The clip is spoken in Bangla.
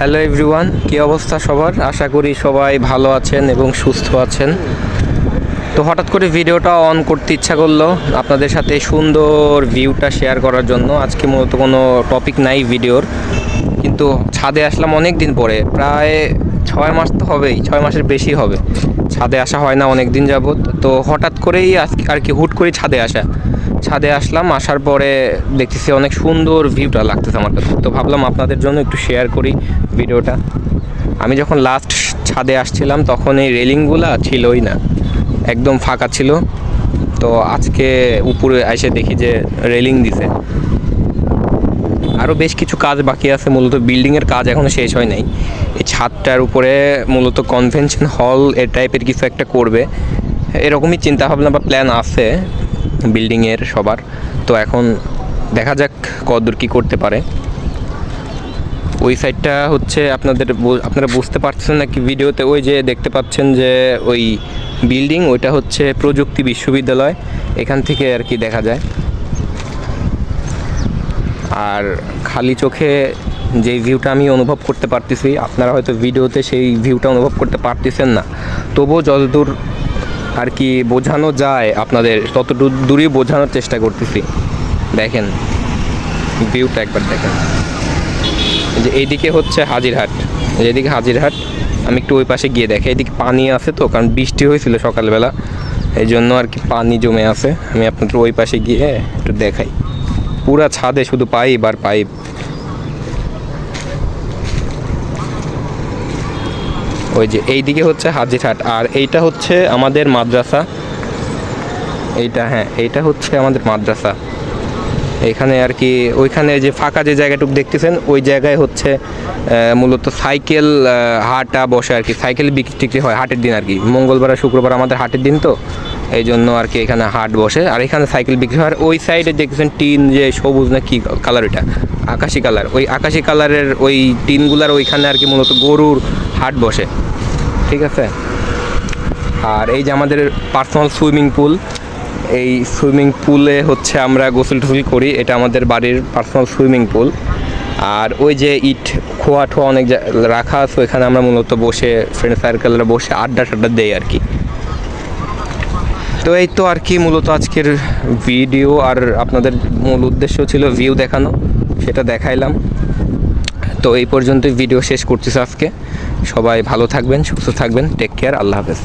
হ্যালো এভরিওয়ান কী অবস্থা সবার? আশা করি সবাই ভালো আছেন এবং সুস্থ আছেন। তো হঠাৎ করে ভিডিওটা অন করতে ইচ্ছা করল, আপনাদের সাথে সুন্দর ভিউটা শেয়ার করার জন্য। আজকে মূলত কোনো টপিক নাই ভিডিওর, কিন্তু ছাদে আসলাম অনেক দিন পরে। প্রায় ছয় মাস তো হবেই, ছয় মাসের বেশি হবে। ছাদে আসা হয় না অনেক দিন যাবত তো হঠাৎ করেই আজকে আর কি হুট করেই ছাদে আসা। ছাদে আসলাম, আসার পরে দেখতেছি অনেক সুন্দর ভিউটা লাগতেছে আমার কাছে। তো ভাবলাম আপনাদের জন্য একটু শেয়ার করি ভিডিওটা। আমি যখন লাস্ট ছাদে আসছিলাম, তখন এই রেলিংগুলা ছিলই না। একদম ফাঁকা ছিল। তো আজকে উপরে এসে দেখি যে রেলিং দিছে। আরও বেশ কিছু কাজ বাকি আছে, মূলত বিল্ডিংয়ের কাজ এখনও শেষ হয় নাই। এই ছাদটার উপরে মূলত কনভেনশন হল এ টাইপের কিছু একটা করবে। এরকমই চিন্তাভাবনা বা প্ল্যান আছে। বিল্ডিংয়ের সবার। তো এখন দেখা যাক কতদূর কী করতে পারে। ওই সাইডটা হচ্ছে আপনাদের আপনারা বুঝতে পারছেন নাকি ভিডিওতে? ওই যে দেখতে পাচ্ছেন যে ওই বিল্ডিং ওইটা হচ্ছে প্রযুক্তি বিশ্ববিদ্যালয়। এখান থেকে আর কি দেখা যায়। আর খালি চোখে যে ভিউটা আমি অনুভব করতে পারতেছি, আপনারা হয়তো ভিডিওতে সেই ভিউটা অনুভব করতে পারতেছেন না। তবুও যতদূর আর কি বোঝানো যায় আপনাদের ততদূর দূরই বোঝানোর চেষ্টা করতেছি। দেখেন ভিউটা একবার দেখেন। যে এইদিকে হচ্ছে হাজিরহাট। এদিকে হাজিরহাট, আমি একটু ওই পাশে গিয়ে দেখি, এদিকে পানি আছে তো, কারণ বৃষ্টি হয়েছিল সকালবেলা। এই জন্য আর কি পানি জমে আছে। আমি আপনাদের ওই পাশে গিয়ে একটু দেখাই। পুরা ছাদে শুধু পাইপ আর পাইপ। ওই যে এইদিকে হচ্ছে হাজিরহাট, আর এইটা হচ্ছে আমাদের মাদ্রাসা। এইটা হ্যাঁ এইটা হচ্ছে আমাদের মাদ্রাসা। এখানে আর কি, ওইখানে যে ফাঁকা যে জায়গাটুকু দেখতেছেন, ওই জায়গায় হচ্ছে মূলত সাইকেল হাটটা বসে আর কি। সাইকেল বিক্রি টিক্রি হয় হাটের দিন আর কি। মঙ্গলবার আর শুক্রবার আমাদের হাটের দিন তো, এই জন্য আর কি এখানে হাট বসে। আর এখানে সাইকেল বিক্রি হয়। ওই সাইডে দেখতেছেন টিন যে সবুজ না কি কালার এটা আকাশি কালার ওই আকাশি কালারের ওই টিনগুলার ওইখানে আর কি মূলত গরুর হাট বসে। ঠিক আছে? আর এই যে আমাদের পার্সোনাল সুইমিং পুল এই সুইমিং পুলে হচ্ছে আমরা গোসল টোসল করি, এটা আমাদের বাড়ির পার্সোনাল সুইমিং পুল আর ওই যে ইট, খোয়া ঠোয়া অনেক রাখা আছে, ওইখানে আমরা মূলত বসে ফ্রেন্ড সার্কেলরা বসে আড্ডা টাড্ডা দেই আর কি। তো এই তো আর কি মূলত আজকের ভিডিও আর আপনাদের মূল উদ্দেশ্য ছিল ভিউ দেখানো, সেটা দেখাইলাম। তো এই পর্যন্তই ভিডিও শেষ করতেছি আজকে। সবাই ভালো থাকবেন, সুস্থ থাকবেন টেক কেয়ার আল্লাহ হাফেজ।